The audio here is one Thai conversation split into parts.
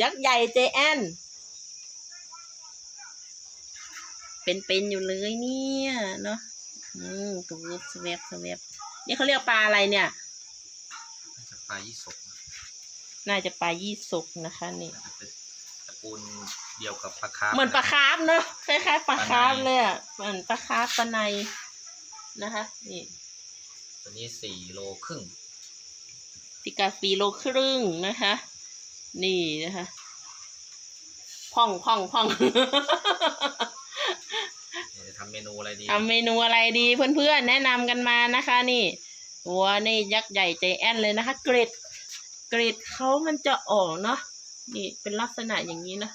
ยักษ์ใหญ่เจแอนเป็นๆอยู่เลยเนี่ยเนาะอืมตัวสแวบสแวบนี่เขาเรียกปลาอะไรเนี่ยน่าจะปลายี่สกนะน่าจะปลายี่สกนะคะนี่น่าจะเป็นตระกูลเดียวกับปลาคาร์ฟเหมือนปลาะคาร์ฟเนอะคล้ายๆปลาคาร์ฟปลาในเลยอะเหมือนปลาคาร์ฟปลาในนะคะ นี่ ตัวนี้สี่โลครึ่งติกาฟีโลครึ่งนะคะ นี่นะคะพ่องพ่องพ่องเดี๋ยวจะทำเมนูอะไรดีทำเมนูอะไรดีเพื่อนๆ แนะนำกันมานะคะ นี่ตัวนี่ยักษ์ใหญ่ใจแอนเลยนะคะ เกรด เกรดเขามันจะออกเนาะนี่เป็นลักษณะอย่างนี้นะ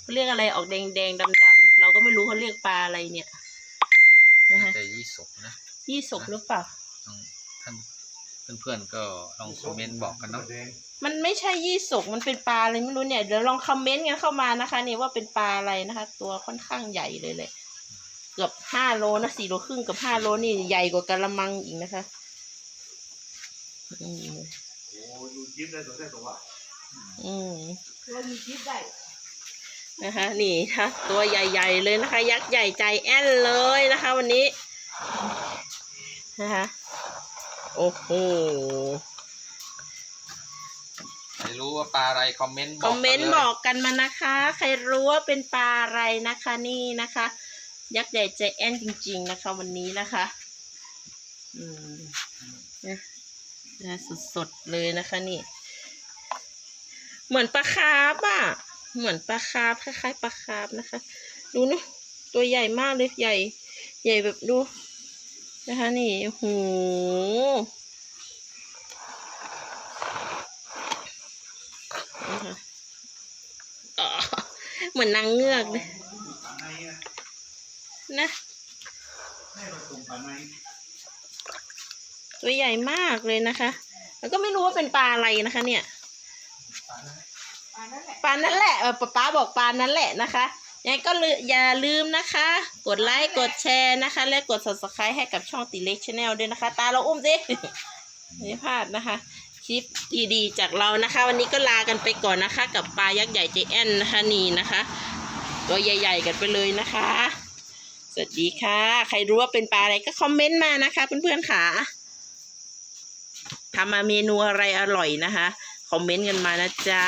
เขาเรียกอะไรออกแดงแดงดำดำๆเราก็ไม่รู้เขาเรียกปลาอะไรเนี่ยนะคะจะยี่สกนะยี่สกหรือเปล่าต้องท่าน เพื่อนๆก็ลองคอมเมนต์บอกกันเนาะมันไม่ใช่ยี่สกมันเป็นปลาอะไรไม่รู้เนี่ยเดี๋ยวลองคอมเมนต์กันเข้ามานะคะนี่ว่าเป็นปลาอะไรนะคะ ตัวค่อนข้างใหญ่เลยเลยเกือบห้าโลนะสี่โลครึ่งกับห้าโลนี่ใหญ่กว่ากะละมังอีกนะคะอืมโอ้ยูยิบได้ตัวได้ตัวว่าอืมตัวยิบได้นะคะนี่ค่ะตัวใหญ่ๆเลยนะคะ ยักษ์ใหญ่ใจแอนเลยนะคะ วันนี้นะคะ โอ้โห ใครรู้ว่าปลาอะไรคอมเมนต์บคอกอมเมนต์กัลยบอกกันมานะคะ ใครรู้ว่าเป็นปลาอะไรนะคะนี่นะคะ ยักษ์ใหญ่ใจแอนจริง ๆ นะคะ วันนี้นะคะ อืมนะนะสดๆเลยนะคะนี่ เหมือนปลาคาร์ฟอะเหมือนปลาคาร์ฟคล้ายๆปลาคาร์ฟนะคะ ดูเนอะตัวใหญ่มากเลยใหญ่ ใหญ่แบบดู นะคะนี่โอ้โหนะคะเหมือนนางเงือกเลยนะตัวใหญ่มากเลยนะคะ แล้วก็ไม่รู้ว่าเป็นปลาอะไรนะคะเนี่ย ปลานั่นแหละเออป๊าป๊าบอกปลานั่นแหละนะคะ ยังก็อย่าลืมนะคะ กดไลค์กดแชร์นะคะ และกด subscribe ให้กับช่องติเล็กชาแนลด้วยนะคะ ตาเราอุ้มสิไม่พลาดนะคะ คลิปดีๆ จากเรานะคะ วันนี้ก็ลากันไปก่อนนะคะ กับปลายักษ์ใหญ่เจแอนนะคะนี่นะคะตัวใหญ่ ๆ กันไปเลยนะคะ สวัสดีค่ะ ใครรู้ว่าเป็นปลาอะไรก็คอมเมนต์มานะคะเพื่อนๆค่ะทำมาเมนูอะไรอร่อยนะคะ คอมเมนต์กันมานะจ๊ะ